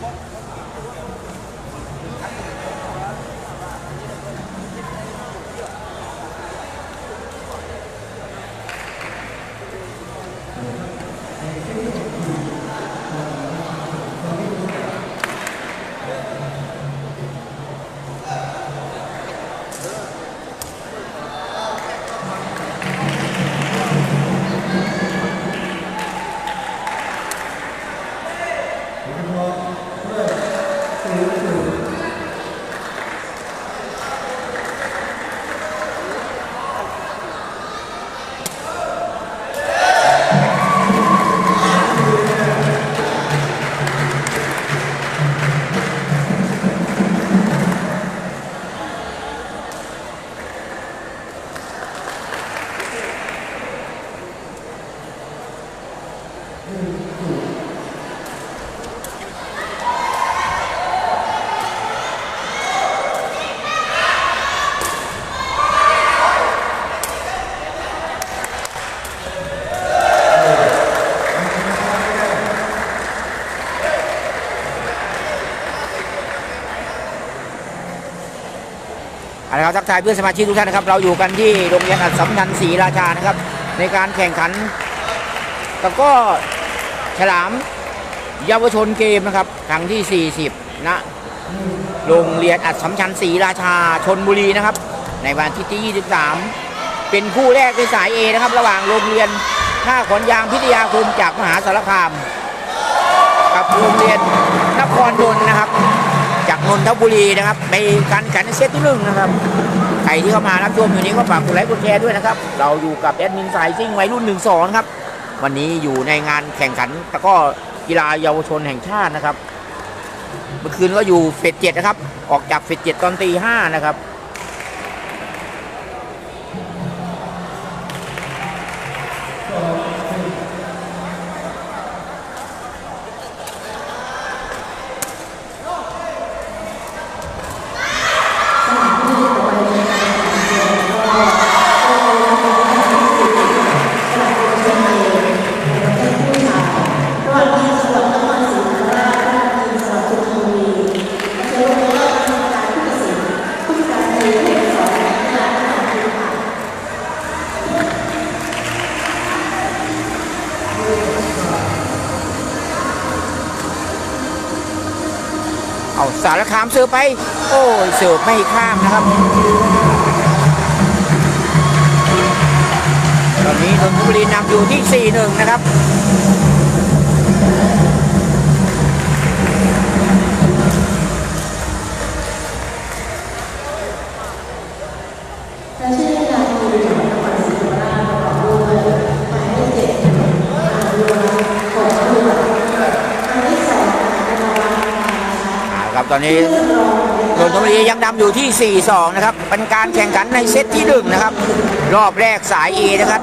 เอ ทายเพื่อนสมาชิกทุกท่านนะครับ เราอยู่กันที่โรงเรียนอัศสัมชัญศรีราชานะครับ ในการแข่งขันตะกร้อฉลามเยาวชนเกมนะครับครั้งที่ 40ณโรงเรียนอัศสัมชัญศรีราชาชนบุรีนะครับ ในวันที่ที่23 เป็นคู่แรกในสาย A นะครับ ระหว่างโรงเรียนท่าขอนยางพิทยาคมจากมหาสารคาม กับโรงเรียนนครนนท์นะครับ นนทบุรีนะครับในการแข่งขันเซตที่หนึ่งนะครับใครที่เข้ามารับชมอยู่นี้ก็ฝากกดไลค์กดแชร์ด้วยนะครับ เราอยู่กับแอดมินสายซิ่งวัยรุ่นหนึ่งสองครับ วันนี้อยู่ในงานแข่งขันตะก้อกีฬาเยาวชนแห่งชาตินะครับ เมื่อคืนก็อยู่เฟสเจ็ดนะครับ ออกจากเฟสเจ็ดตอนตีห้านะครับ เสิร์ฟไป โอ้ยเสิร์ฟไม่ข้ามนะครับ ตอนนี้นนทบุรีนำอยู่ที่ 4-1 นะครับ อนนี้นนทบุรียังนำอยู่ที่ 4-2 นะครับ เป็นการแข่งขันในเซตที่ 1 นะครับ รอบแรกสาย A นะครับ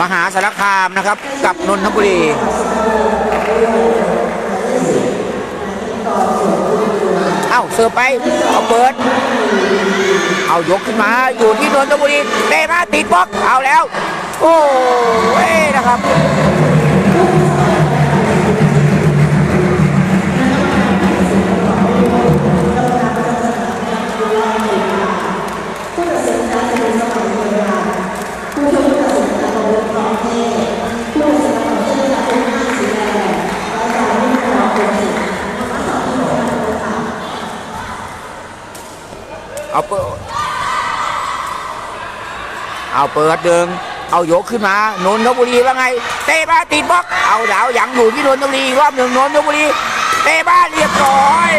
มหาสารคามนะครับ กับนนทบุรีเอ้าเสิร์ฟไปเอาเปิด เอายกขึ้นมาอยู่ที่นนทบุรีเตะมาติดบล็อกเอาแล้ว โอ้เอ้นะครับ บริกรองเทศผู้ตัดสินกาเทศจากผู้ห้าสีแดงและสายวิ่งรองเป็นสิบมาสอบที่หกพันเลยค่ะเอาเปิดเอาเปิดดึงเอายกขึ้นมานนทบุรีว่าไง เตะบ้าติดบล็อก เอาดาวยังอยู่ที่นนทบุรีรอบหนึ่งนนทบุรี เตะบ้าเรียบร้อย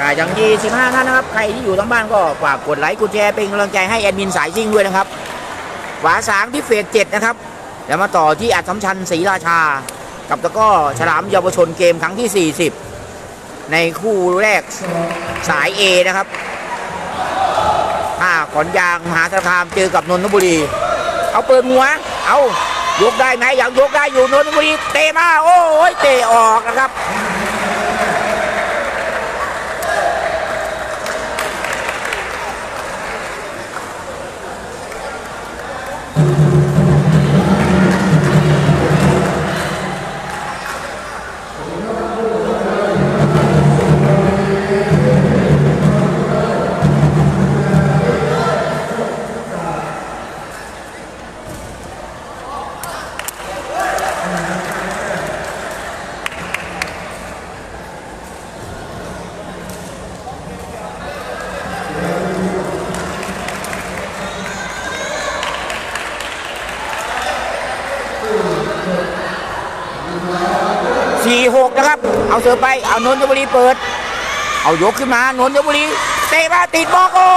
อากาศยัง25 ท่านนะครับ ใครที่อยู่ทั้งบ้านก็ฝากกดไลค์กดแชร์เป็นกำลังใจให้แอดมินสายซิ่งด้วยนะครับหวาสางที่เฟสเจ็ดนะครับเดี๋ยวมาต่อที่อัดสำชัญศรีราชา กับตะก้อฉลามเยาวชนเกมครั้งที่ 40 ในคู่แรกสาย A นะครับท่าขอนยางมหาสารคามเจอกับนนทบุรี เอาเปิดหัว เอายกได้ไหมอยังยกได้อยู่นนทบุรีเตะมาโอ้ยเตะออกนะครับ นะครับ เอาเสือไป เอานนทบุรีเปิด เอายกขึ้นมานนทบุรีเตะมาติดบล็อกโอ้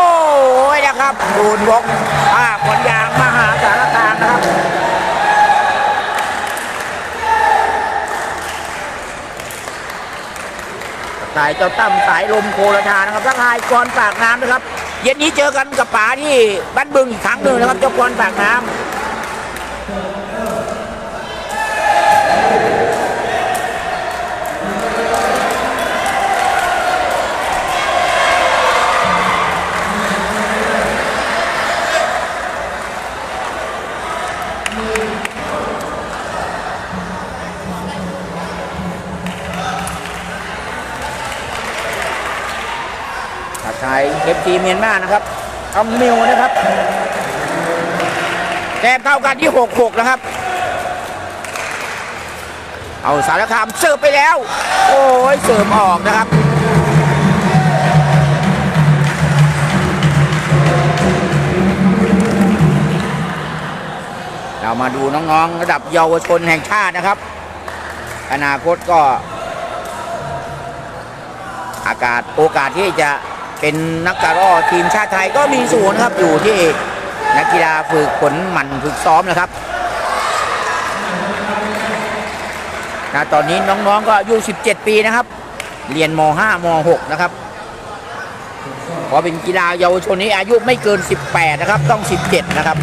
ยนะครับโดนบล็อกอ่าขอนยางมหาสารคามนะครับสายเจ้าตั้มสายลมโคราชานะครับทักทายกรปากน้ำนะครับ เย็นนี้เจอกันกับป๋าที่บ้านบึงอีกครั้งหนึ่งนะครับเจ้ากรปากน้ำ เอฟซีเมียนมานะครับอัมมิวนะครับแต้มเท่ากันที่6-6นะครับ เอาสารคามเสิร์ฟไปแล้ว โอ้ยเสิร์ฟออกนะครับเรามาดูน้องๆระดับเยาวชนแห่งชาตินะครับ อนาคตก็ อากาศโอกาสที่จะ เป็นนักการ่อทีมชาติไทยก็มีสูงนะครับอยู่ที่นักกีฬาฝึกฝนหมั่นฝึกซ้อมนะครับนะตอนนี้น้องๆก็อายุ 17 ปีนะครับ เรียนม .5 ม .6 นะครับพราะเป็นกีฬาเยาวชนนี้อายุไม่เกิน 18 นะครับ ต้อง 17 นะครับ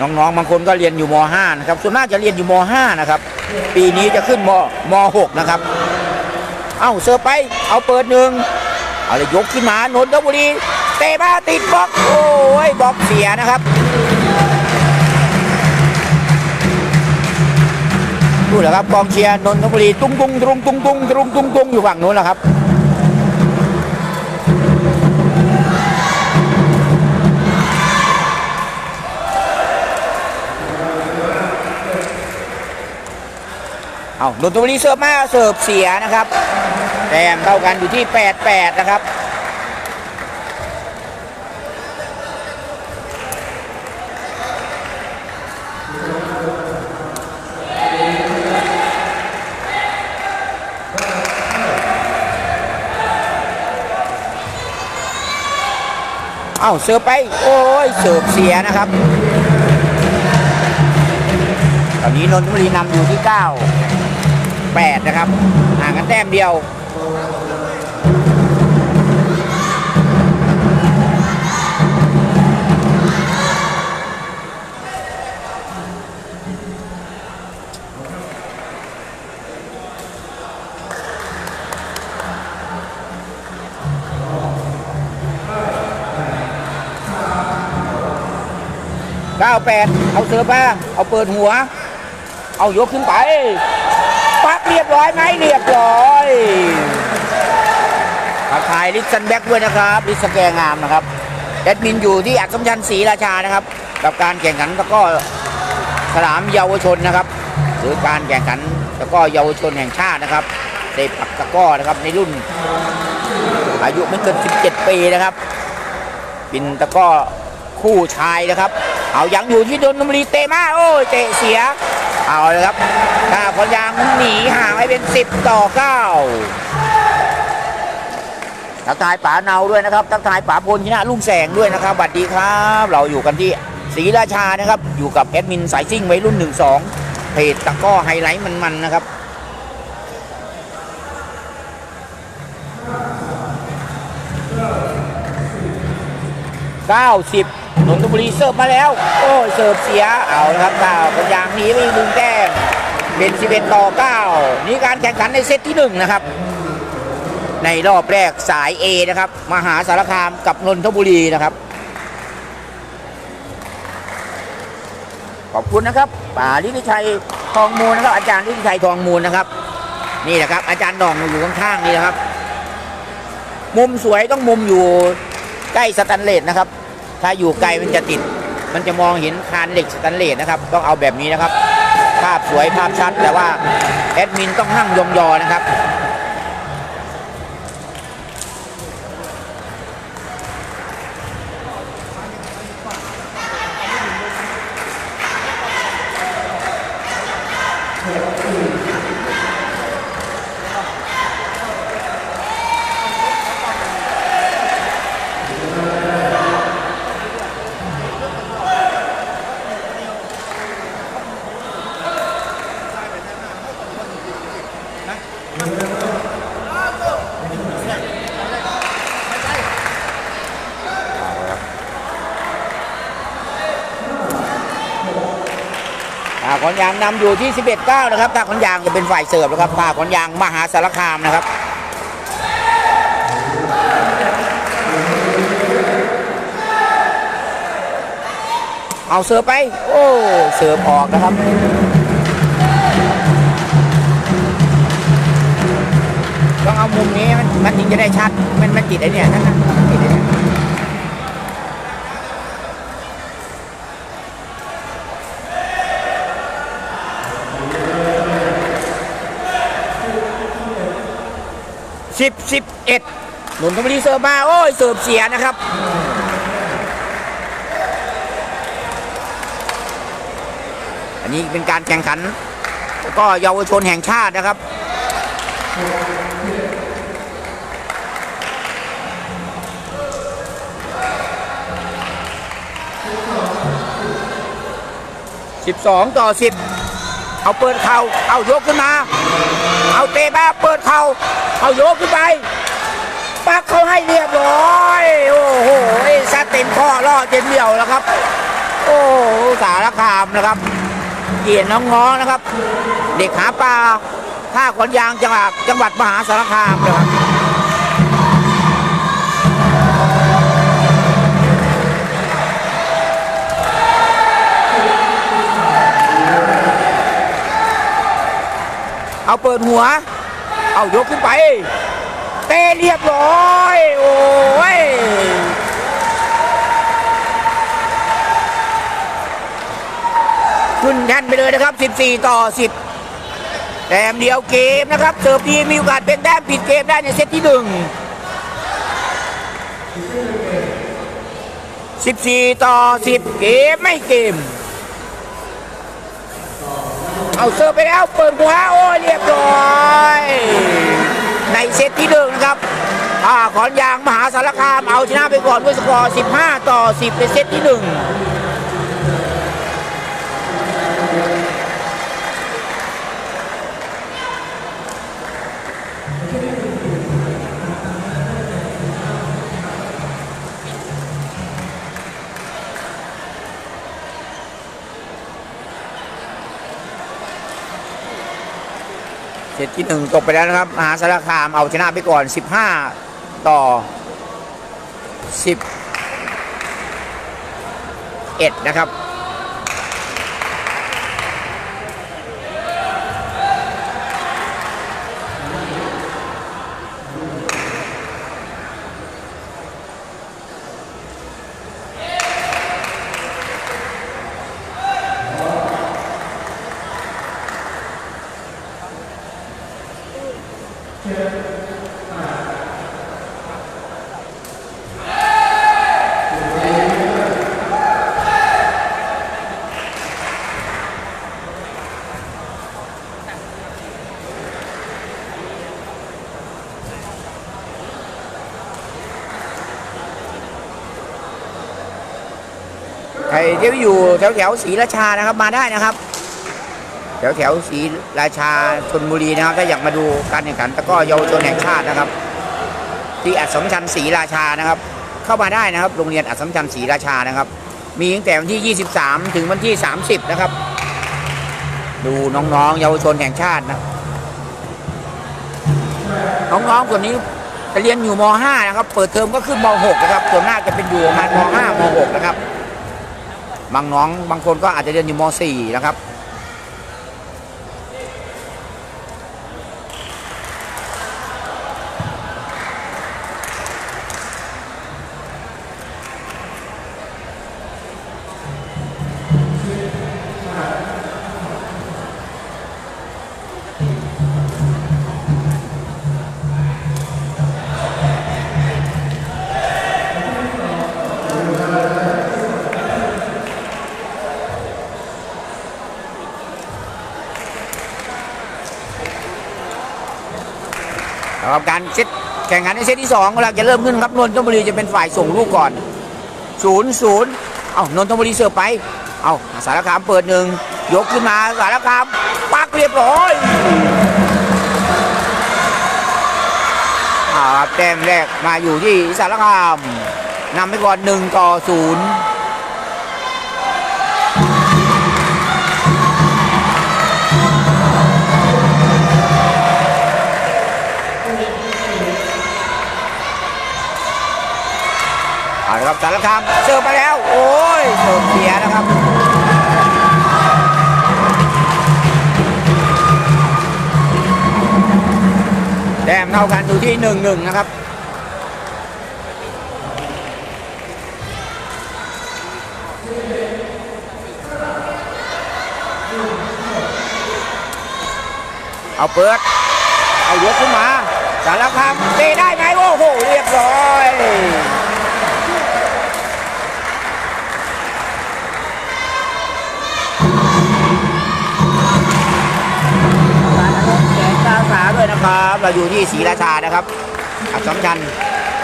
น้องๆ บางคนก็เรียนอยู่ม .5 นะครับ ส่วนมากจะเรียนอยู่ม .5 นะครับ ปีนี้จะขึ้นมม .6 นะครับ เอ้าเสิร์ฟไป เอาเปิดหนึ่งเอาเลยยกขึ้นมานนทบุรีเตะมาติดบล็อกโอ้ยบล็อกเสียนะครับดูแหละครับกองเชียร์นนทบุรีตุ้งตุ้งตุ้งตุ้งตุ้งตุ้งตุ้งตุ้งอยู่ฝั่งนู้นแหละครับเอานนทบุรีเสิร์ฟมาเสิร์ฟเสียนะครับ แต้มเท่ากันอยู่ที่ 8-8 นะครับ เอาเสิร์ฟไป โอ้ย เสิร์ฟเสียนะครับตอนนี้นนทบุรีนำอยู่ที่ 9 8 นะครับห่างกันแต้มเดียว 98เอาเสิร์ฟมาเอาเปิดหัว เอายกขึ้นไปปักเรียบร้อยไหมเรียบร้อยทักทายลิซซันแบ็กด้วยนะครับลิซสแกงามนะครับแอดมินอยู่ที่อัศมชัญศรีราชานะครับ กับการแข่งขันตะก้อสนามเยาวชนนะครับหรือการแข่งขันตะก้อเยาวชนแห่งชาตินะครับในปักตะก้อนะครับในรุ่น อายุไม่เกิน 17 ปีนะครับ เป็นตะก้อคู่ชายนะครับ เอายังอยู่ที่ดนทบุรีเตะมาโอ้ยเตะเสีย เอาเลยครับถ้าคนยางหนีห่างให้เป็น 10 ต่อ 9 ทักทายป๋าเนาด้วยนะครับ ทักทายป๋าพลชนะลุงแสงด้วยนะครับสวัสดีครับ เราอยู่กันที่ศรีราชานะครับ อยู่กับแอดมินสายซิ่งไว้รุ่น 12 เพจตะก้อไฮไลท์มันๆนะครับ90 นนทบุรีเสิร์ฟมาแล้ว โอ้เสิร์ฟเสียเอาละครับก้าวปัญญางนีไปอีกหนึ่งแต้มเป็น 11 ต่อ 9 นี่การแข่งขันในเซตที่ 1 นะครับ ในรอบแรกสาย A นะครับ มหาสารคามกับนนทบุรีนะครับ ขอบคุณนะครับป่าลิธิชัยทองมูลนะครับ อาจารย์ลิธิชัยทองมูลนะครับ นี่แหละครับ อาจารย์ดองอยู่ข้างๆนี่นะครับ มุมสวยต้องมุมอยู่ใกล้สแตนเลสนะครับ ถ้าอยู่ไกลมันจะติด มันจะมองเห็นคานเหล็กสแตนเลสนะครับ ต้องเอาแบบนี้นะครับ ภาพสวยภาพชัด แต่ว่าแอดมินต้องนั่งยองๆนะครับ ขอนยางนำอยู่ที่ 11 9 นะครับท่าขอนยางจะเป็นฝ่ายเสิร์ฟนะครับท่าขอนยางมหาสารคามนะครับเอาเสิร์ฟไป โอ้เสิร์ฟออกนะครับต้องเอามุมนี้มันมันถึงจะได้ชัด มันมันติดไอ้เนี่ยนะ นุนธนบุรีเสิร์ฟมาโอ้ยเสิร์ฟเสียนะครับอันนี้เป็นการแข่งขัน ก็เยาวชนแห่งชาตินะครับ 12 ต่อ 10 เอาเปิดเข่าเอายกขึ้นมา เอาเตะมาเปิดเข่าเอายกขึ้นไป ปักเขาให้เรียบร้อย โอ้โหซัดเต็มข้อล่อเต็มเหนียวแล้วครับ โอ้สารคามนะครับเกียรติน้องๆนะครับ เด็กหาปลาท่าขอนยางจังหวัดจังหวัดมหาสารคามนะครับเอาเปิดหัว เอายกขึ้นไป เตะเรียบร้อย โอ้ยขึ้นแท่นไปเลยนะครับ 14 ต่อ 10 แต้มเดียวเกมนะครับ เสิร์ฟดีมีโอกาสเป็นแต้มปิดเกมได้ในเซตที่หนึ่ง14 ต่อ 10 เกมไม่เกม เอาเสิร์ฟไปแล้ว เปิดหัวโอ้เรียบร้อย ในเซตที่หนึ่งนะครับอขอนยางมหาสารคามเอาชนะไปก่อนด้วยสกอร์ 15 ต่อ 10 ในเซตที่หนึ่ง เซตที่หนึ่งตกไปแล้วนะครับมหาสารคามเอาชนะไปก่อน 15 ต่อ11นะครับ ใครที่อยู่แถวแถวๆศรีราชานะครับมาได้นะครับ แถวแถวๆศรีราชาชนบุรีนะครับ ถ้าอยากมาดูการแข่งขันตะก้อเยาวชนแห่งชาตินะครับ ที่อัศมชัญศรีราชานะครับ เข้ามาได้นะครับ โรงเรียนอัศมชัญศรีราชานะครับ มีตั้งแต่วันที่ 23 ถึงวันที่ 30 นะครับ ดูน้องๆ เยาวชนแห่งชาตินะน้องๆคนนี้จะเรียนอยู่ม .5 นะครับ เปิดเทอมก็ขึ้นม .6 นะครับ ส่วนมากจะเป็นอยู่ประมาณม .5 ม .6 นะครับ บางน้องบางคนก็อาจจะเรียนอยู่ม .4 นะครับ แข่งขันในเซตที่2กำลังจะเริ่มขึ้นครับนนทบุรีจะเป็นฝ่ายส่งลูกก่อน0ูนย์ศูนย์เอานนทบุรีเสิร์ฟไป เอาสารคามเปิดหนึ่งยกขึ้นมาสารคามปักเรียบร้อยแต้มแรกมาอยู่ที่สารคามนำไปก่อน1ต่อ0 เอาละครับสารคามเสิร์ฟมาแล้ว โอ้ยเสิร์ฟเสียนะครับแต้มเท่ากันอยู่ที่หนึ่งหนึ่งนะครับเอาเปิด เอายกขึ้นมา สารคามตะได้ไหมโอ้โห เรียบร้อย นะครับเราอยู่ที่ศรีราชานะครับอัดสองชัน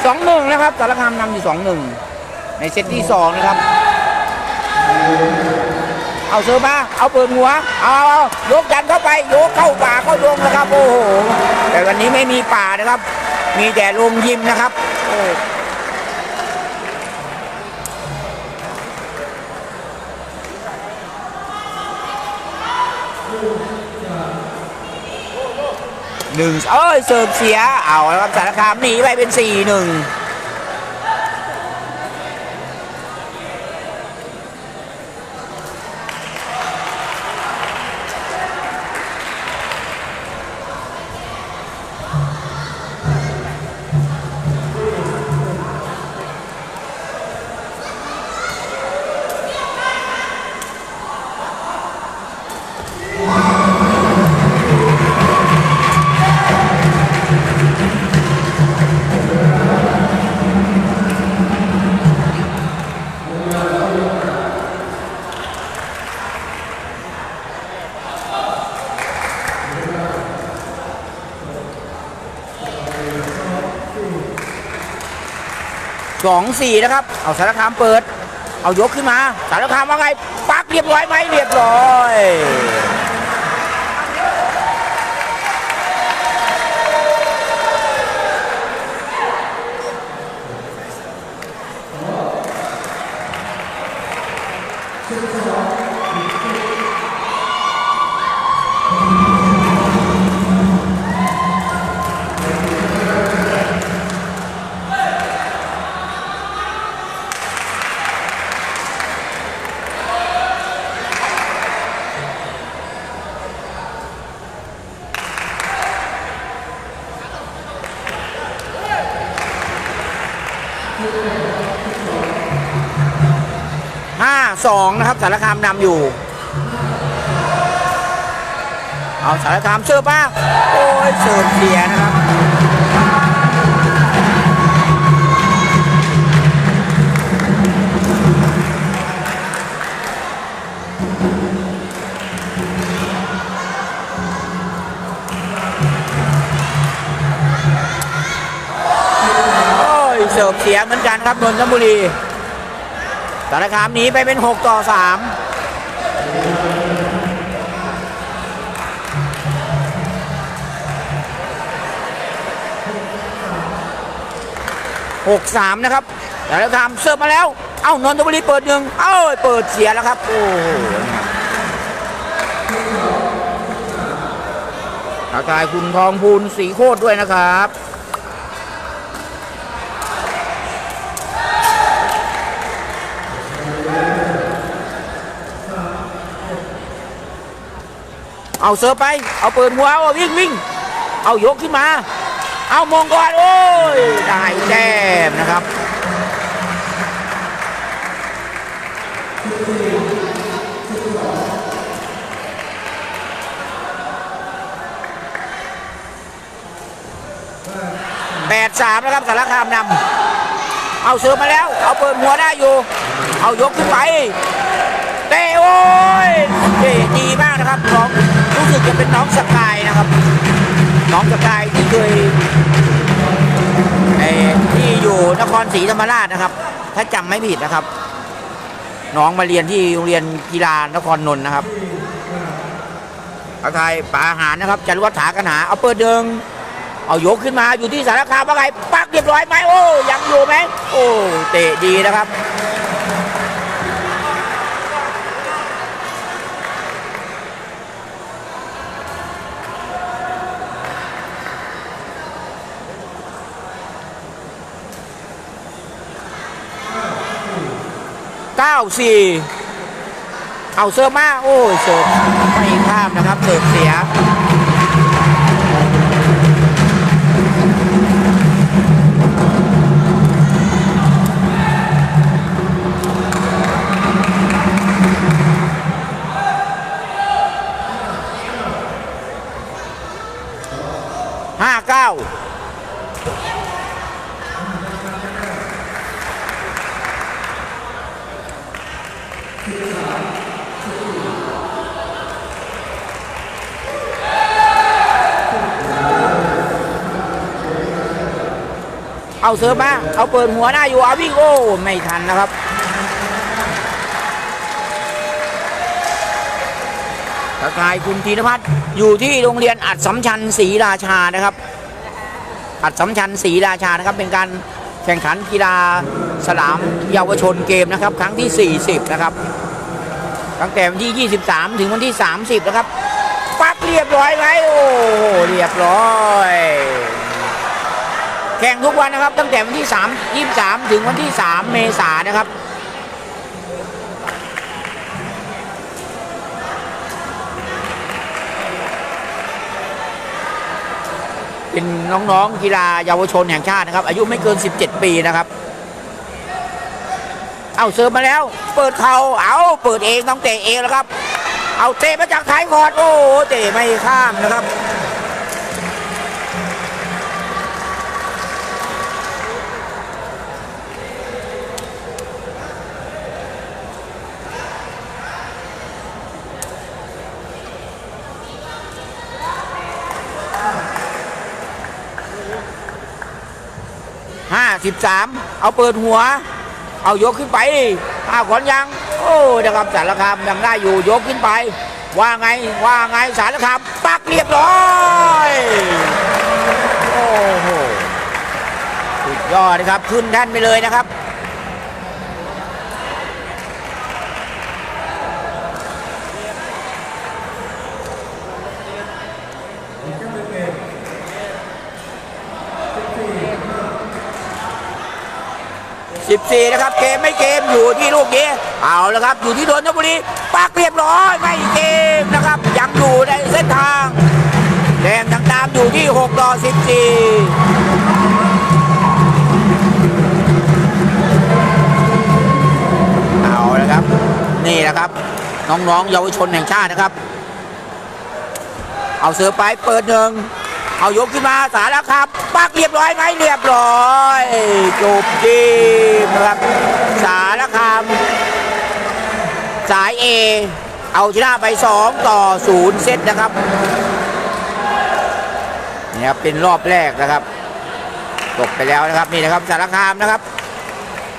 สองหนึ่งนะครับสารคามนำอยู่สองหนึ่งในเซตที่สองนะครับ เอาเซิร์ฟมาเอาเปิดหัว เอาเอายกดันเข้าไปยกเข้าป่าเข้าลงนะครับโอ้โหแต่วันนี้ไม่มีป่านะครับ มีแต่ลงยิมนะครับโอ้ หนึ่งเอ้ยเสิร์ฟเสียเอาแล้วครับสารคามหนีไปเป็นสี่หนึ่ง สองสี่นะครับ เอาสารคามเปิด เอายกขึ้นมา สารคามว่าไง ปักเรียบร้อยไหมเรียบร้อย ห้าสองนะครับสารคามนำอยู่ เอาสารคามเสิร์ฟบ้างโอ้ยเสิร์ฟเสียนะครับโอ้ยเสิร์ฟเสียเหมือนกันครับนนทบุรี สารคามหนีไปเป็น 6 ต่อ3หกสามนะครับสารคามเสิร์ฟมาแล้ว เอ้านนทบุรีเปิดหนึ่งเอ้าเปิดเสียแล้วครับ โอ้ทักทายคุณทองพูนสีโคตรด้วยนะครับ เอาเสิร์ฟไป เอาเปิดหัวเอาวิ่งวิ่งเอายกขึ้นมา เอามงก่อนโอ้ยได้แต้มนะครับแปดสามนะครับสารคามนำเอาเสิร์ฟมาแล้ว เอาเปิดหัวได้อยู่ เอายกขึ้นไปเตะโอ้ยเตะดีมากนะครับน้อง สึกจะเป็นน้องสกายนะครับ น้องสกายที่เคยไอ้ที่อยู่นครศรีธรรมราชนะครับ ถ้าจำไม่ผิดนะครับ น้องมาเรียนที่โรงเรียนกีฬานครนนท์นะครับอาไทยป่าหารนะครับจารวัฒถากันหาเอาเปิดเดิงเอายกขึ้นมาอยู่ที่สารคามว่าไงปักเรียบร้อยไหมโอ้ยังอยู่ไหมโอ้เตะดีนะครับ เก้าสี่เอาเสิร์ฟมา โอ้ยเสิร์ฟไม่ข้ามนะครับเสิร์ฟเสียห้าเก้า เอาเสิร์ฟมา เอาเปิดหัวหน้าอยู่เอาวิ่งโอ้ไม่ทันนะครับทักายคุณธีรพัฒน์อยู่ที่โรงเรียนอัดสำชัญศรีราชานะครับ อัดสำชัญศรีราชานะครับ เป็นการแข่งขันกีฬาสนามเยาวชนเกมนะครับ ครั้งที่ 40 นะครับ ตั้งแต่วันที่ 23 ถึงวันที่ 30 นะครับปักเรียบร้อยไหมโอ้เรียบร้อย แข่งทุกวันนะครับ ตั้งแต่วันที่ 3 23 ถึงวันที่ 3 เมษายนนะครับเป็นน้องๆกีฬาเยาวชนแห่งชาตินะครับ อายุไม่เกิน 17 ปีนะครับ เอาเสิร์ฟมาแล้ว เปิดเขาเอาเปิดเองต้องเตะเองแล้วครับ เอาเตะมาจากท้ายคอร์ดโอ้เตะไม่ข้ามนะครับ สิบสามเอาเปิดหัว เอายกขึ้นไปอ้าวขอนยัง โอ้นะครับสารคามยังได้อยู่ยกขึ้นไป ว่าไงว่าไงสารคามปักเรียบร้อยโอ้โหสุดยอดนะครับขึ้นแท่นไปเลยนะครับ 14 นะครับ เกมไม่เกมอยู่ที่ลูกนี้ เอาแล้วครับ อยู่ที่นนทบุรีปักเรียบร้อยไม่เกมนะครับ ยังอยู่ในเส้นทางแดงยังตามอยู่ที่6ต่อ14 เอาแล้วครับ นี่นะครับ น้องๆเยาวชนแห่งชาตินะครับ เอาเสือไปเปิดหนึ่ง เอายกขึ้นมาสารครับ ปักเรียบร้อยไหมเรียบร้อยจบทีมนะครับสารคามสายเอเอาชนะไป 2 ต่อ 0 เซตนะครับนี่ครับเป็นรอบแรกนะครับจบไปแล้วนะครับนี่นะครับสารคามนะครับ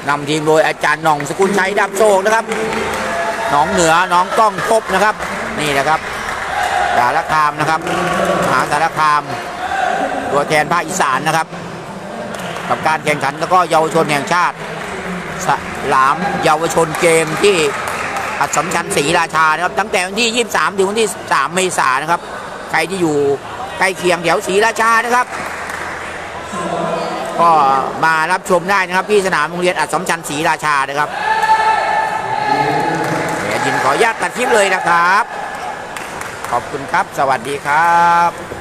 นำทีมโดยอาจารย์หน่องสกุลชัยดับโศกนะครับน้องเหนือน้องก้องพบนะครับ นี่นะครับสารคามนะครับมหาสารคาม ตัวแทนภาคอีสานนะครับ กับการแข่งขันแล้วก็เยาวชนแห่งชาติสลามเยาวชนเกมที่อัดสำชัญศรีราชานะครับตั้งแต่วันที่ 23 ถึงวันที่ 3 เมษายนนะครับ ใครที่อยู่ใกล้เคียงแถวศรีราชานะครับ ก็มารับชมได้นะครับที่สนามโรงเรียนอัดสำชัญศรีราชานะครับเดี๋ยวยินขออนุญาตตัดคลิปเลยนะครับ ขอบคุณครับ สวัสดีครับ